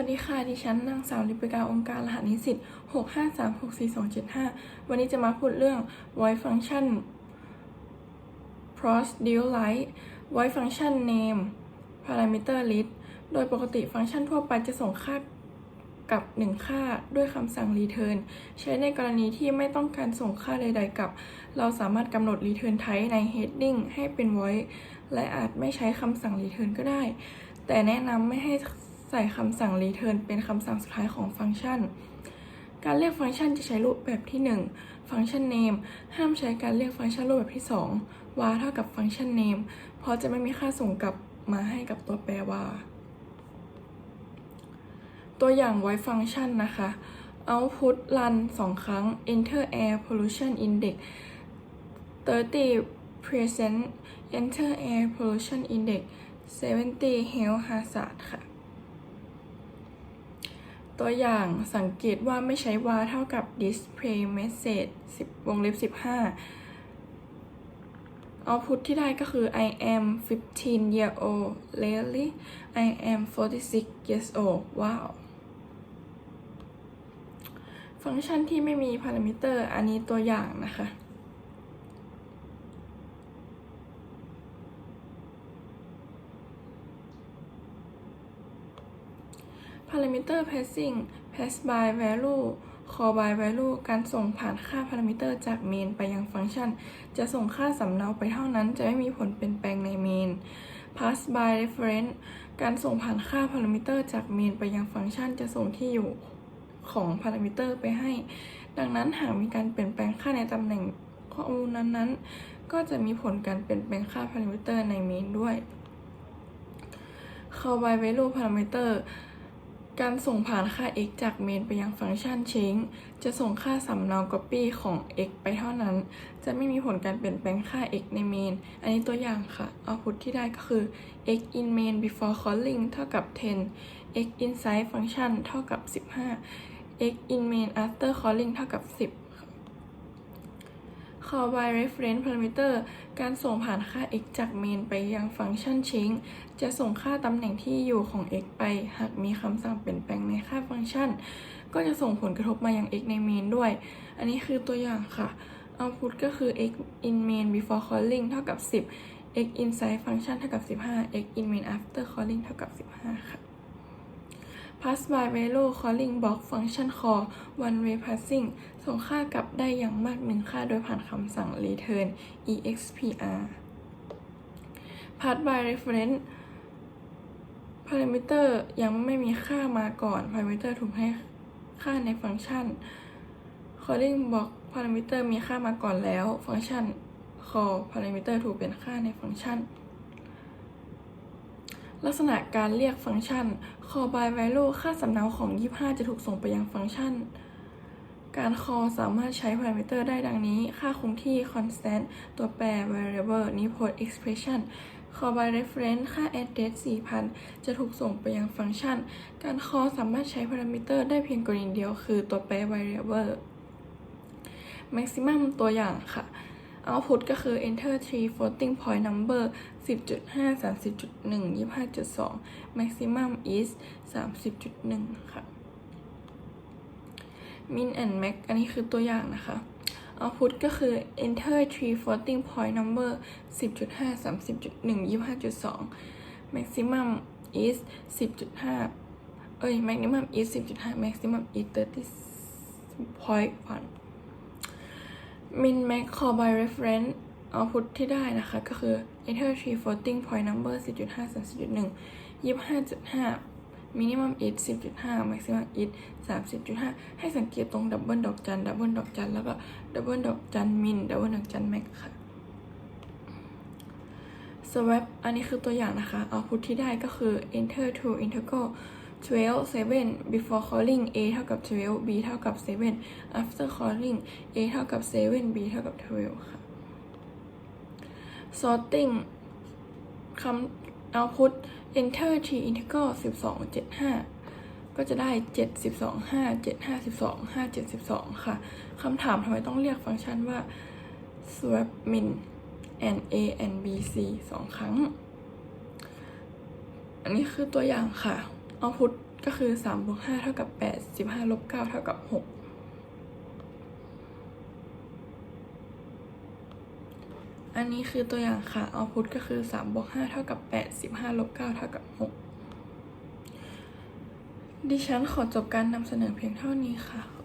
วัสดีค่ะ ดิฉันนางสาวลิปิกาองค์การรหัสนิสิต653647275วันนี้จะมาพูดเรื่อง void function procedure void function name parameter list โดยปกติฟังก์ชันทั่วไปจะส่งค่ากับ 1 ค่าด้วยคำสั่ง return ใช้ในกรณีที่ไม่ต้องการส่งค่าใด ๆ กับ เราสามารถกำหนด return type ใน heading ให้เป็น void และอาจไม่ใช้คำสั่ง return ก็ได้ แต่แนะนำไม่ให้ ใส่คำสั่ง return เป็นคำสั่งสุดท้ายของฟังก์ชัน การเรียกฟังก์ชันจะใช้รูปแบบที่ 1 ฟังก์ชัน name ห้ามใช้การเรียกฟังก์ชันรูปแบบที่ 2 var เท่ากับฟังก์ชัน name เพราะจะไม่มีค่าส่งกลับมาให้กับตัวแปร var ตัวอย่าง void function นะคะ output run 2 ครั้ง enter air pollution index 30 present enter air pollution index 70 health hazard ค่ะ ตัวอย่างสังเกตว่าไม่ใช้ var เท่ากับ display message 10 วงเล็บ 15 output ที่ได้ก็คือ I am 15 year old lately I am 46 years old ว้าว ฟังก์ชันที่ไม่มีพารามิเตอร์ อันนี้ตัวอย่างนะคะ parameter passing pass by value call by value การส่งผ่านค่าพารามิเตอร์จาก main ไปยังฟังก์ชัน จะส่งค่าสำเนาไปเท่านั้น จะไม่มีผลเปลี่ยนแปลงใน main pass by reference การส่งผ่านค่าพารามิเตอร์จาก main ไปยังฟังก์ชัน จะส่งที่อยู่ของพารามิเตอร์ไปให้ ดังนั้นหากมีการเปลี่ยนแปลงค่าในตำแหน่งข้อมูลนั้นๆ ก็จะมีผลการเปลี่ยนแปลงค่าพารามิเตอร์ใน main ด้วย call by value parameter การส่งผ่านค่า x จาก main ไปยังฟังก์ชันเชงจะส่งค่าสำเนา copy ของ x ไปเท่านั้น จะไม่มีผลการเปลี่ยนแปลงค่า x ใน main อันนี้ตัวอย่างค่ะ output ที่ได้ก็คือ x in main before calling เท่ากับ 10 x inside function เท่ากับ 15 x in main after calling เท่ากับ 10 call by reference parameter การส่งผ่านค่า x จาก main ไปยังฟังก์ชัน change จะส่งค่าตำแหน่งที่อยู่ของ x ไป หากมีคำสั่งเปลี่ยนแปลงในค่าฟังก์ชัน ก็จะส่งผลกระทบมายัง x ใน main ด้วย อันนี้คือตัวอย่างค่ะ output ก็คือ x in main before calling เท่ากับ 10 x inside function เท่ากับ 15 x in main after calling เท่ากับ 15 ค่ะ pass by value calling block function call one way passing ส่งค่ากลับได้อย่างมากหนึ่งค่าโดยผ่านคำสั่ง return expr pass by reference parameter ยังไม่มีค่ามาก่อน parameter ถูกให้ค่าในฟังก์ชัน calling block parameter มีค่ามาก่อนแล้ว ฟังก์ชัน call parameter ถูกเป็นค่าในฟังก์ชัน ลักษณะการเรียกฟังก์ชัน call by value ค่าสำเนาของ 25 จะถูกส่งไปยังฟังก์ชัน การ call สามารถใช้ parameter ได้ดังนี้ ค่าคงที่ constant ตัวแปร variable นี้ post expression call by reference ค่า address 4000 จะถูกส่งไปยังฟังก์ชัน การ call สามารถใช้ parameter ได้เพียงกรณีเดียวคือตัวแปร variable maximum ตัวอย่างค่ะ output ก็คือ enter three floating point number 10.5 30.1 25.2 maximum is 30.1 ค่ะ min and max อันนี้คือตัวอย่างนะคะ output ก็คือ enter three floating point number 10.5 30.1 25.2 maximum is 10.5 เอ้ย maximum is 10.5 maximum is 30.1 min max call by reference output ที่ได้นะคะ ก็คือ enter tree floating point number 10.5 30.1 25.5 minimum is 10.5 maximum is 30.5 ให้สังเกตตรง double ดอกจัน double ดอกจันแล้วก็ double ดอกจัน min double ดอกจัน max ค่ะ swap อันนี้คือตัวอย่างนะคะ output ที่ได้ก็คือ enter to integral 12 7 before calling a เท่ากับ 12 b เท่ากับ 7 after calling a เท่ากับ 7 b เท่ากับ 12 ค่ะ sorting คำ output enter t integral 12 75 ก็จะได้ 7 12 5 7 5 12 5 7 12 ค่ะคำถามทำไมต้องเรียกฟังก์ชันว่า swap min and a and b c สองครั้ง อันนี้คือตัวอย่างค่ะ เอาพุทก็คือ3บวก5เท่ากับ8 15ลบ9เท่ากับ6อันนี้คือตัวอย่างค่ะเอาพุทก็คือ3บวก5เท่ากับ8 15ลบ9เท่ากับ6ดิฉันขอจบการนำเสนอเพียงเท่านี้ค่ะ